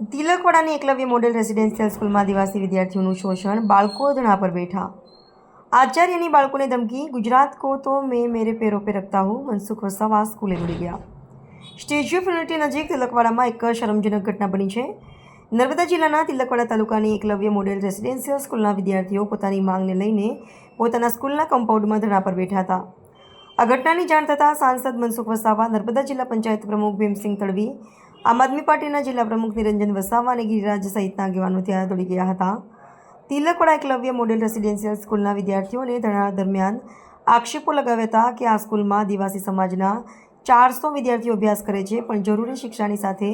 તિલકવાડાની Eklavya model residential સ્કૂલમાં આદિવાસી વિદ્યાર્થીઓનું શોષણ બાળકો ધણા પર બેઠા. આચાર્યની બાળકોને ધમકી, ગુજરાત કો તો મેં મેરે પેરો પે રખતા હું, મનસુખ વસાવા સ્કૂલે દોડી ગયા. સ્ટેચ્યુ ઓફ યુનિટી નજીક તિલકવાડામાં એક શરમજનક ઘટના બની છે. નર્મદા જિલ્લાના તિલકવાડા તાલુકાની એકલવ્ય મોડેલ રેસિડેન્શિયલ સ્કૂલના વિદ્યાર્થીઓ પોતાની માંગને લઈને પોતાના સ્કૂલના કમ્પાઉન્ડમાં ધરણા પર બેઠા હતા. આ ઘટનાની જાણ થતાં સાંસદ મનસુખ વસાવા, નર્મદા જિલ્લા પંચાયત પ્રમુખ ભીમસિંહ તડવી આમ આદમી પાર્ટીના જિલ્લા પ્રમુખ નિરંજન વસાવા અને ગિરિરાજ સહિતના આગેવાનો ત્યાં દોડી ગયા હતા. તિલકવાડા એકલવ્ય મોડેલ રેસિડેન્શિયલ સ્કૂલના વિદ્યાર્થીઓને ધરણા દરમિયાન આક્ષેપો લગાવ્યા હતા કે આ સ્કૂલમાં આદિવાસી સમાજના ચારસો વિદ્યાર્થીઓ અભ્યાસ કરે છે, પણ જરૂરી શિક્ષાની સાથે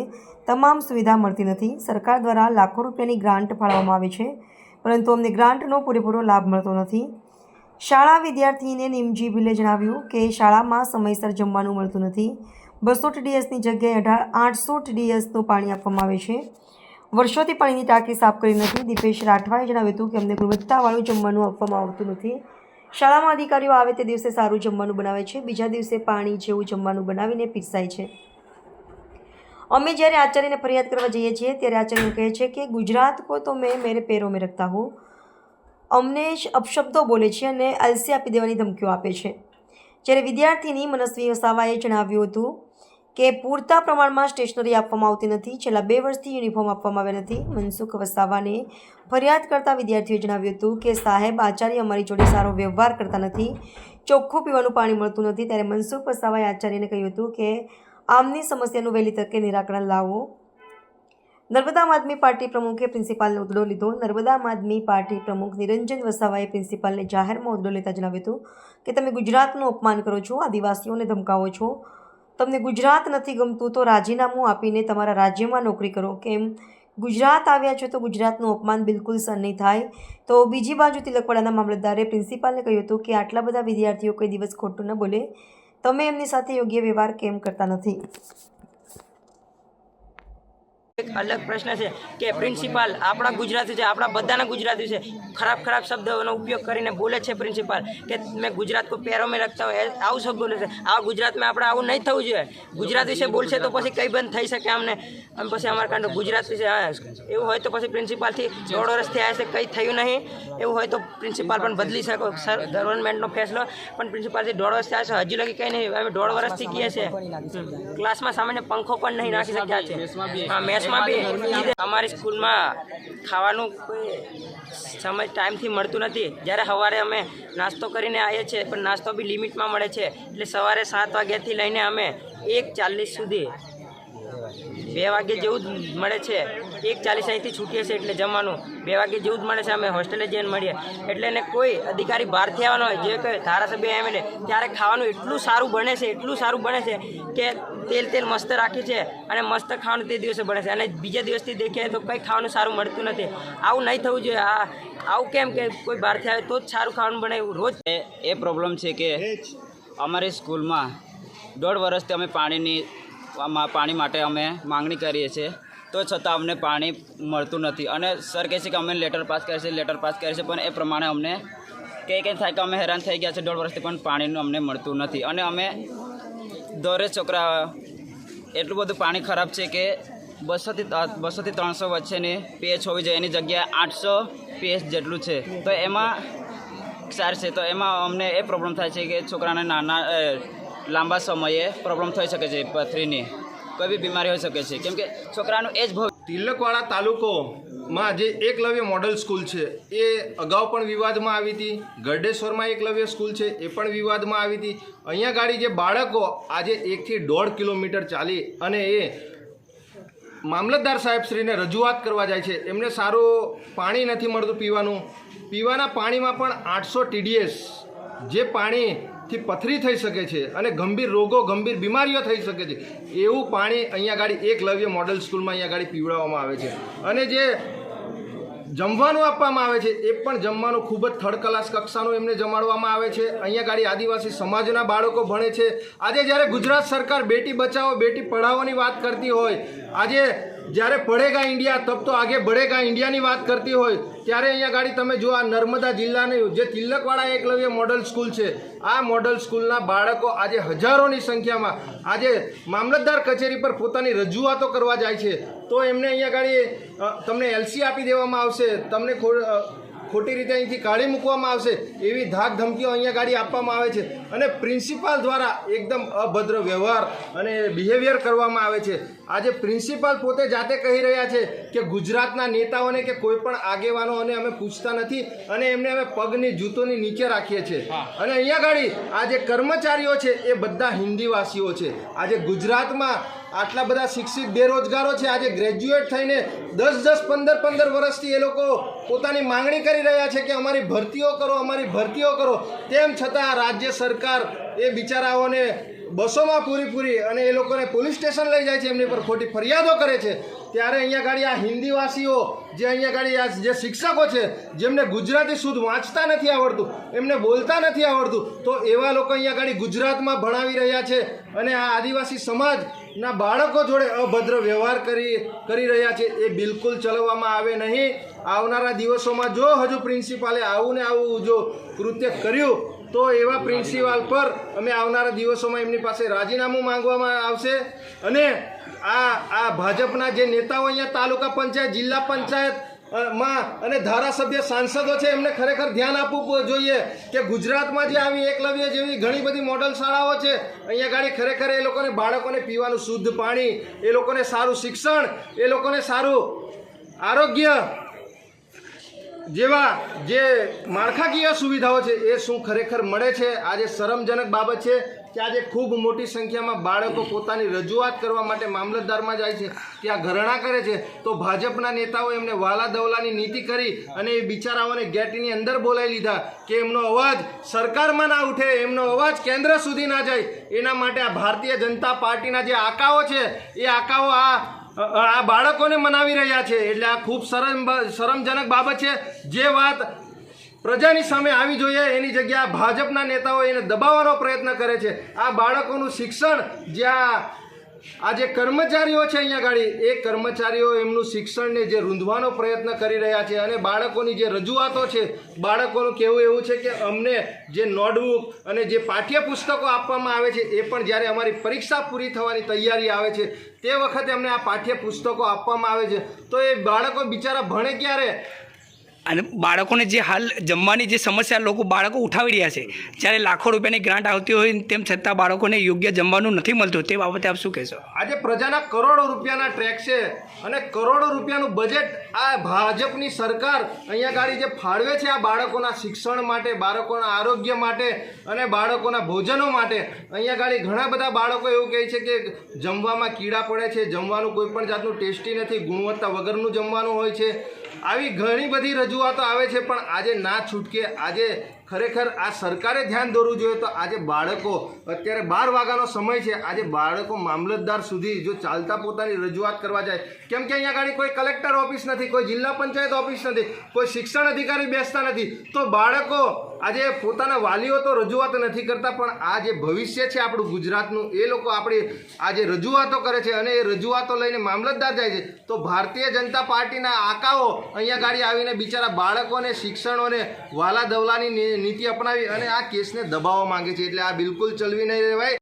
તમામ સુવિધા મળતી નથી. સરકાર દ્વારા લાખો રૂપિયાની ગ્રાન્ટ ફાળવવામાં આવે છે, પરંતુ અમને ગ્રાન્ટનો પૂરેપૂરો લાભ મળતો નથી. શાળા વિદ્યાર્થીને નિમજી ભીલે જણાવ્યું કે શાળામાં સમયસર જમવાનું મળતું નથી. બસો ડીએસની જગ્યાએ અઢાર આઠસોઠ ડીએસનું પાણી આપવામાં આવે છે. વર્ષોથી પાણીની ટાંકી સાફ કરી નથી. દીપેશ રાઠવાએ જણાવ્યું હતું કે અમને ગુણવત્તાવાળું જમવાનું આપવામાં આવતું નથી. શાળામાં અધિકારીઓ આવે તે દિવસે સારું જમવાનું બનાવે છે. બીજા દિવસે પાણી જેવું જમવાનું બનાવીને પીરસાય છે. અમે જ્યારે આચાર્યને ફરિયાદ કરવા જઈએ છીએ, ત્યારે આચાર્ય કહે છે કે, ગુજરાત કો તો મેં મેરે પેરો મેં રખતા હું. અમને જ અપશબ્દો બોલે છે અને એલસી આપી દેવાની ધમકીઓ આપે છે. જ્યારે વિદ્યાર્થીની મનસ્વી વસાવાએ જણાવ્યું હતું કે પૂરતા પ્રમાણમાં સ્ટેશનરી આપવામાં આવતી નથી. છેલ્લા બે વર્ષથી યુનિફોર્મ આપવામાં આવ્યા નથી. મનસુખ વસાવાને ફરિયાદ કરતા વિદ્યાર્થીઓએ જણાવ્યું હતું કે સાહેબ, આચાર્ય અમારી જોડે સારો વ્યવહાર કરતા નથી. ચોખ્ખું પીવાનું પાણી મળતું નથી. ત્યારે મનસુખ વસાવાએ આચાર્યને કહ્યું હતું કે આમની સમસ્યાનું વહેલી તકે નિરાકરણ લાવો. નર્મદા આદમી પાર્ટી પ્રમુખે પ્રિન્સિપાલને ઉદડો લીધો. નર્મદા આદમી પાર્ટી પ્રમુખ નિરંજન વસાવાએ પ્રિન્સિપાલને જાહેરમાં ઉદડો લેતા જણાવ્યું હતું કે, તમે ગુજરાતનું અપમાન કરો છો, આદિવાસીઓને ધમકાવો છો. તમને ગુજરાત નથી ગમતું, તો રાજીનામું આપીને તમારા રાજ્યમાં નોકરી કરો. કેમ? ગુજરાત આવ્યા છો તો ગુજરાતનું અપમાન બિલકુલ સહન નહીં થાય. તો બીજી બાજુ તિલકવાડાના મામલતદારે પ્રિન્સિપાલને કહ્યું હતું કે આટલા બધા વિદ્યાર્થીઓ કોઈ દિવસ ખોટું ન બોલે. તમે એમની સાથે યોગ્ય વ્યવહાર કેમ કરતા નથી? એક અલગ પ્રશ્ન છે કે પ્રિન્સિપાલ આપણા ગુજરાતી છે આપણા બધાના ગુજરાતી છે. ખરાબ ખરાબ શબ્દોનો ઉપયોગ કરીને બોલે છે પ્રિન્સિપાલ કે મેં ગુજરાત કો પેરો મેં રખતા હોય આવું શબ્દ બોલે છે. આ ગુજરાતમાં આપણે આવું નહીં થવું જોઈએ. ગુજરાત વિશે બોલશે તો પછી કંઈ બંધ થઈ શકે અમને અને પછી અમારા કાંડો ગુજરાત વિશે એવું હોય તો પછી પ્રિન્સિપાલથી દોઢ વર્ષથી આવ્યા છે કંઈ થયું નહીં. એવું હોય તો પ્રિન્સિપાલ પણ બદલી શકો. સર ગવર્મેન્ટનો ફેસલો પણ પ્રિન્સિપાલથી દોઢ વર્ષથી આવ્યા છે હજુ લગી કંઈ નહીં. અમે દોઢ વર્ષથી કહીએ છીએ ક્લાસમાં સામાન્ય પંખો પણ નહીં નાખી શક્યા છે. હા મેથ્સમાં બી અમારી સ્કૂલમાં ખાવાનું કોઈ સમય ટાઈમથી મળતું નથી. જ્યારે સવારે અમે નાસ્તો કરીને આવીએ છીએ પણ નાસ્તો બી લિમિટમાં મળે છે. એટલે સવારે સાત વાગ્યાથી લઈને અમે એક ચાલીસ સુધી બે વાગે જેવું જ મળે છે. એક ચાલીસ અહીંથી છૂટીએ છીએ એટલે જમવાનું બે વાગે જેવું જ મળે છે, અમે હોસ્ટેલે જઈને મળીએ. એટલે એને કોઈ અધિકારી બહારથી આવવાનો હોય, જે કોઈ ધારાસભ્ય એમએલએ ત્યારે ખાવાનું એટલું સારું બને છે, એટલું સારું બને છે કે તેલ તેલ મસ્ત રાખે છે અને મસ્ત ખાવાનું તે દિવસે બને છે. અને બીજા દિવસથી દેખીએ તો કંઈ ખાવાનું સારું મળતું નથી. આવું નહીં થવું જોઈએ. આ, આવું કેમ કે કોઈ બહારથી આવે તો જ સારું ખાવાનું બને એવું રોજ. એ પ્રોબ્લેમ છે કે અમારી સ્કૂલમાં દોઢ વર્ષથી અમે પાણીની પાણી માટે અમે માંગણી કરીએ છીએ. તો છતાં અમને પાણી મળતું નથી. અને સર કહે છે કે અમે લેટર પાસ કરીએ છીએ લેટર પાસ કરીએ છીએ પણ એ પ્રમાણે અમને કંઈ કંઈ થાય કે અમે હેરાન થઈ ગયા છે, દોઢ વર્ષથી પણ પાણીનું અમને મળતું નથી. અને અમે દોરે છોકરા એટલું બધું પાણી ખરાબ છે કે બસોથી બસોથી ત્રણસો વચ્ચેની પીએચ હોવી જોઈએ, એની જગ્યાએ આઠસો પીએચ જેટલું છે. તો એમાં સાર છે, તો એમાં અમને એ પ્રોબ્લેમ થાય છે કે છોકરાને નાના લાંબા સમયે પ્રોબ્લેમ થઈ શકે છે પથરીની. કોઈ બી બીમારી હોઈ શકે છે. કેમ કે છોકરાનું એ જ તિલકવાડા તાલુકોમાં જે એકલવ્ય મોડલ સ્કૂલ છે, એ અગાઉ પણ વિવાદમાં આવી હતી. ગરડેશ્વરમાં એકલવ્ય સ્કૂલ છે, એ પણ વિવાદમાં આવી હતી. અહીંયા ગાડી જે બાળકો આજે એકથી દોઢ કિલોમીટર ચાલી અને એ મામલતદાર સાહેબશ્રીને રજૂઆત કરવા જાય છે. એમને સારું પાણી નથી મળતું પીવાનું. પીવાના પાણીમાં પણ આઠસો ટીડીએસ જે પાણીથી પથરી થઈ શકે છે અને ગંભીર રોગો, ગંભીર બીમારીઓ થઈ શકે છે. એવું પાણી અહીંયા ગાડી એકલવ્ય મોડલ સ્કૂલમાં અહીંયા ગાડી પીવડાવવામાં આવે છે. અને જે જમવાનું આપવામાં આવે છે, એ પણ જમવાનું ખૂબ જ થર્ડ ક્લાસ કક્ષાનું એમને જમાડવામાં આવે છે. અહીંયા ગાડી આદિવાસી સમાજના બાળકો ભણે છે. આજે જ્યારે ગુજરાત સરકાર બેટી બચાવો, બેટી પઢાઓની વાત કરતી હોય, આજે જ્યારે પડેગા ઇન્ડિયા, તબ તો આગે બઢેગા ઇન્ડિયાની વાત કરતી હોય, ત્યારે અહીંયા ગાડી તમે જો આ નર્મદા જિલ્લાની જે તિલકવાડા એકલવ્ય મોડલ સ્કૂલ છે, આ મોડલ સ્કૂલના બાળકો આજે હજારોની સંખ્યામાં, આજે મામલતદાર કચેરી પર પોતાની રજૂઆતો કરવા જાય છે. તો એમને અહીંયા ગાડી તમને એલસી આપી દેવામાં આવશે, તમને ખોટી રીતે અહીંથી કાઢી મૂકવામાં આવશે, એવી ધાક ધમકીઓ અહીંયા ગાડી આપવામાં આવે છે. અને પ્રિન્સિપાલ દ્વારા એકદમ અભદ્ર વ્યવહાર અને બિહેવિયર કરવામાં આવે છે. આજે પ્રિન્સિપાલ પોતે જાતે કહી રહ્યા છે કે ગુજરાતના નેતાઓને કે કોઈ પણ આગેવાનોને અમે પૂછતા નથી અને એમને અમે પગની જૂતોની નીચે રાખીએ છીએ. અને અહીંયા ગાડી આ જે કર્મચારીઓ છે એ બધા હિન્દીવાસીઓ છે. આજે ગુજરાતમાં આટલા બધા શિક્ષિત બેરોજગારો છે આજે ગ્રેજ્યુએટ થઈને દસ દસ પંદર પંદર વર્ષથી એ લોકો પોતાની માંગણી કરી રહ્યા છે કે અમારી ભરતીઓ કરો અમારી ભરતીઓ કરો. તેમ છતાં રાજ્ય સરકાર એ બિચારાઓને બસોમાં પૂરી અને એ લોકોને પોલીસ સ્ટેશન લઈ જાય છે, એમની પર ખોટી ફરિયાદો કરે છે. ત્યારે અહીંયા ગાડી આ હિન્દીવાસીઓ, જે અહીંયા ગાડી આ જે શિક્ષકો છે, જેમને ગુજરાતી શુદ્ધ વાંચતા નથી આવડતું, એમને બોલતા નથી આવડતું, તો એવા લોકો અહીંયા ગાડી ગુજરાતમાં ભણાવી રહ્યા છે અને આ આદિવાસી સમાજના બાળકો જોડે અભદ્ર વ્યવહાર કરી કરી રહ્યા છે. એ બિલકુલ ચલાવવામાં આવે નહીં. આવનારા દિવસોમાં જો હજુ પ્રિન્સિપાલે આવું ને આવું જો કૃત્ય કર્યું તો એવા પ્રિન્સિપાલ પર અમે આવનારા દિવસોમાં એમની પાસે રાજીનામું માંગવામાં આવશે. અને આ આ ભાજપના જે નેતાઓ અહીંયા તાલુકા પંચાયત, જિલ્લા પંચાયતમાં અને ધારાસભ્ય સાંસદો છે, એમને ખરેખર ધ્યાન આપવું જોઈએ કે ગુજરાતમાં જે આવી એકલવ્ય જેવી ઘણી બધી મોડલ શાળાઓ છે, અહીંયા ગાડી ખરેખર એ લોકોને બાળકોને પીવાનું શુદ્ધ પાણી, એ લોકોને સારું શિક્ષણ, એ લોકોને સારું આરોગ્ય જેવા જે માળખાકીય સુવિધાઓ છે એ શું ખરેખર મળે છે? આજે શરમજનક બાબત છે કે આજે ખૂબ મોટી સંખ્યામાં બાળકો પોતાની રજૂઆત કરવા માટે મામલતદારમાં જાય છે, ત્યાં ઘરણા કરે છે. તો ભાજપના નેતાઓ એમને વાલા દવલાની નીતિ કરી અને એ બિચારાઓને ગેટની અંદર બોલાવી લીધા કે એમનો અવાજ સરકારમાં ના ઉઠે, એમનો અવાજ કેન્દ્ર સુધી ના જાય. એના માટે આ ભારતીય જનતા પાર્ટીના જે આકાઓ છે, એ આકાઓ આ આ બાળકોને મનાવી રહ્યા છે. એટલે આ ખૂબ શરમ, શરમજનક બાબત છે. જે વાત પ્રજાની સામે આવી જોઈએ, એની જગ્યા ભાજપના નેતાઓ એને દબાવવાનો પ્રયત્ન કરે છે. આ બાળકોનું શિક્ષણ જ્યાં આ જે કર્મચારીઓ છે અહીંયા ગાડી, એ કર્મચારીઓ એમનું શિક્ષણને જે રૂંધવાનો પ્રયત્ન કરી રહ્યા છે અને બાળકોની જે રજૂઆતો છે, બાળકોનું કહેવું એવું છે કે અમને જે નોટબુક અને જે પાઠ્યપુસ્તકો આપવામાં આવે છે, એ પણ જ્યારે અમારી પરીક્ષા પૂરી થવાની તૈયારી આવે છે, તે વખતે અમને આ પાઠ્યપુસ્તકો આપવામાં આવે છે. તો એ બાળકો બિચારા ભણે ક્યારે? અને બાળકોને જે હાલ જમવાની જે સમસ્યા લોકો બાળકો ઉઠાવી રહ્યા છે, જ્યારે લાખો રૂપિયાની ગ્રાન્ટ આવતી હોય તેમ છતાં બાળકોને યોગ્ય જમવાનું નથી મળતું, તે બાબતે આપ શું કહેશો? આજે પ્રજાના કરોડો રૂપિયાના ટ્રેક છે અને કરોડો રૂપિયાનું બજેટ આ ભાજપની સરકાર અહીંયા ગાડી જે ફાળવે છે આ બાળકોના શિક્ષણ માટે, બાળકોના આરોગ્ય માટે અને બાળકોના ભોજનો માટે, અહીંયા ગાડી ઘણા બધા બાળકો એવું કહે છે કે જમવામાં કીડા પડે છે, જમવાનું કોઈ પણ જાતનું ટેસ્ટી નથી, ગુણવત્તા વગરનું જમવાનું હોય છે. આવી ઘણી બધી રજૂઆતો આવે છે, પણ આજે ના છૂટકે આજે ખરેખર આ સરકારે ધ્યાન દોરવું જોઈએ તો આજે બાળકો, અત્યારે બાર વાગ્યાનો સમય છે, આજે બાળકો મામલતદાર સુધી જો ચાલતા પોતાની રજૂઆત કરવા જાય, કેમ કે અહીંયા આગળ કોઈ કલેક્ટર ઓફિસ નથી, કોઈ જિલ્લા પંચાયત ઓફિસ નથી, કોઈ શિક્ષણ અધિકારી બેસતા નથી, તો બાળકો આજે પોતાના વાલીઓ તો રજૂઆત નથી કરતા, પણ આ જે ભવિષ્ય છે આપણું ગુજરાતનું, એ લોકો આપણી આ જે રજૂઆતો કરે છે અને એ રજૂઆતો લઈને મામલતદાર જાય છે, તો ભારતીય જનતા પાર્ટીના આકાઓ અહીંયા ગાડી આવીને બિચારા બાળકોને, શિક્ષણોને વાલા દવલાની નીતિ અપનાવી અને આ કેસને દબાવવા માંગે છે, એટલે આ બિલકુલ ચલવી નહીં રહેવાય.